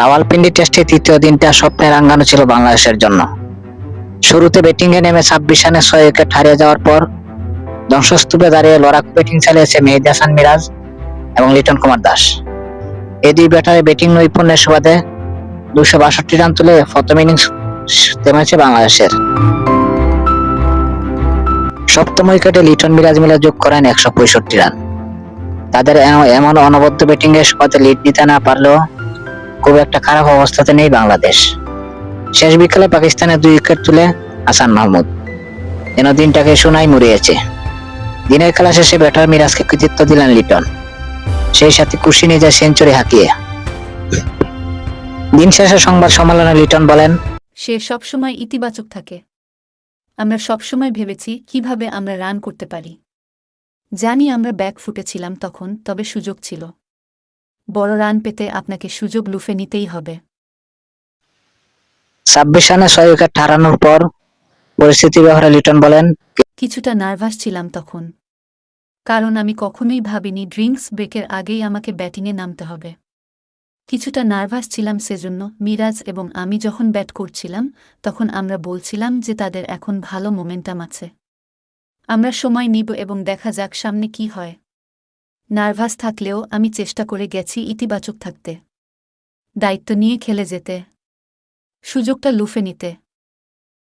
রাওয়ালপিন্ডি টেস্টে তৃতীয় দিনটা স্বপ্নের রাঙ্গানো ছিল বাংলাদেশের জন্য। শুরুতে ব্যাটিংয়ে নেমে ছাব্বিশ রানে ছয় উইকেট হারিয়ে যাওয়ার পর ধ্বংসস্তূপে দাঁড়িয়ে লড়াকু ব্যাটিং চালিয়েছে মেহেদি হাসান মিরাজ এবং লিটন কুমার দাস। এই দুই ব্যাটারে ব্যাটিং নৈপুণ্যের সুবাদে দুশো বাষট্টি রান তুলে প্রথম ইনিংস থেমেছে বাংলাদেশের। সপ্তম উইকেটে লিটন মিরাজ মিলে যোগ করেন একশো পঁয়ষট্টি রান। তাদের এমন অনবদ্য ব্যাটিং এর সুবাদে লিড নিতে না পারলেও খুব একটা খারাপ অবস্থাতে নেই বাংলাদেশ। শেষ বিকালে পাকিস্তানের দুই উইকেট তুলে হাসান মাহমুদ। যেন দিনটাকে সোনাই মুড়িয়েছে। দিনের খেলা শেষে ব্যাটার মিরাজকে কৃতিত্ব দিলেন লিটন। সেই সাথে খুশি নিজের সেঞ্চুরি হাঁকিয়ে। দিন শেষে সংবাদ সম্মেলনে লিটন বলেন, সে সবসময় ইতিবাচক থাকে। আমরা সবসময় ভেবেছি কীভাবে আমরা রান করতে পারি। জানি আমরা ব্যাক ফুটেছিলাম তখন, তবে সুযোগ ছিল। বড় রান পেতে আপনাকে সুযোগ লুফে নিতেই হবে। ছাব্বিশ রানে ছয় উইকেট হারানোর পর পরিস্থিতি ব্যাপারে লিটন বলেন কিছুটা নার্ভাস ছিলাম তখন। কারণ আমি কখনোই ভাবিনি ড্রিঙ্কস ব্রেকের আগেই আমাকে ব্যাটিংয়ে নামতে হবে। কিছুটা নার্ভাস ছিলাম সেজন্য মিরাজ এবং আমি যখন ব্যাট করছিলাম তখন আমরা বলছিলাম যে তাদের এখন ভালো মোমেন্টাম আছে। আমরা সময় নিব এবং দেখা যাক সামনে কি হয়। নার্ভাস থাকলেও আমি চেষ্টা করে গেছি ইতিবাচক থাকতে। দায়িত্ব নিয়ে খেলে যেতে। সুযোগটা লুফে নিতে।